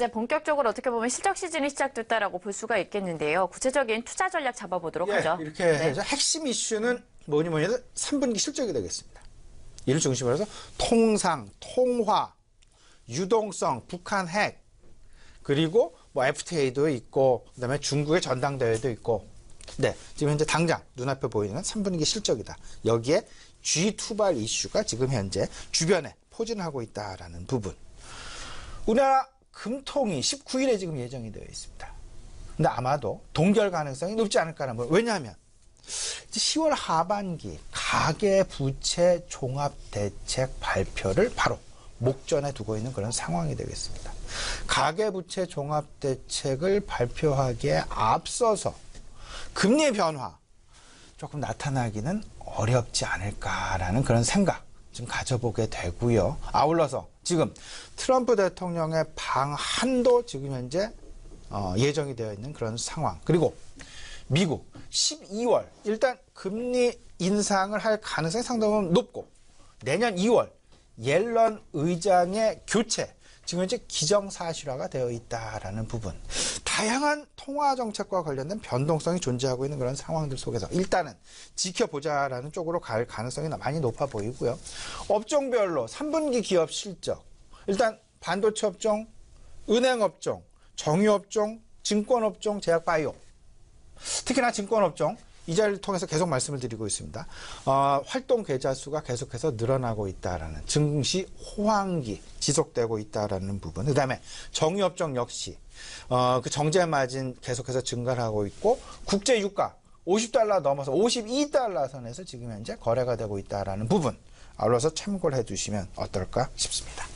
이제 본격적으로 어떻게 보면 실적 시즌이 시작됐다라고 볼 수가 있겠는데요. 구체적인 투자 전략 잡아보도록 예, 하죠. 이렇게 네. 해서 핵심 이슈는 뭐니 뭐니 해도 3분기 실적이 되겠습니다. 이를 중심으로 해서 통상, 통화, 유동성, 북한 핵, 그리고 뭐 FTA도 있고, 그 다음에 중국의 전당대회도 있고, 네, 지금 현재 당장 눈앞에 보이는 3분기 실적이다. 여기에 G2발 이슈가 지금 현재 주변에 포진하고 있다라는 부분. 우리나라 금통이 19일에 지금 예정이 되어 있습니다. 근데 아마도 동결 가능성이 높지 않을까라는 거. 왜냐하면 이제 10월 하반기 가계 부채 종합 대책 발표를 바로 목전에 두고 있는 그런 상황이 되겠습니다. 가계 부채 종합 대책을 발표하기에 앞서서 금리 변화 조금 나타나기는 어렵지 않을까라는 그런 생각 좀 가져보게 되고요. 아울러서 지금 트럼프 대통령의 방한도 지금 현재 어, 예정이 되어 있는 그런 상황. 그리고 미국 12월 일단 금리 인상을 할 가능성이 상당히 높고 내년 2월 옐런 의장의 교체 지금 현재 기정사실화가 되어 있다라는 부분 다양한 통화 정책과 관련된 변동성이 존재하고 있는 그런 상황들 속에서 일단은 지켜보자라는 쪽으로 갈 가능성이 많이 높아 보이고요. 업종별로 3분기 기업 실적. 일단 반도체 업종 은행 업종 정유 업종 증권 업종 제약 바이오. 특히나 증권 업종 이 자리를 통해서 계속 말씀을 드리고 있습니다. 어, 활동 계좌 수가 계속해서 늘어나고 있다라는 증시 호황기 지속되고 있다라는 부분. 그다음에 정유업종 역시 어, 그 정제 마진 계속해서 증가를 하고 있고 국제 유가 50달러 넘어서 52달러 선에서 지금 현재 거래가 되고 있다라는 부분. 아울러서 참고를 해주시면 어떨까 싶습니다. 네.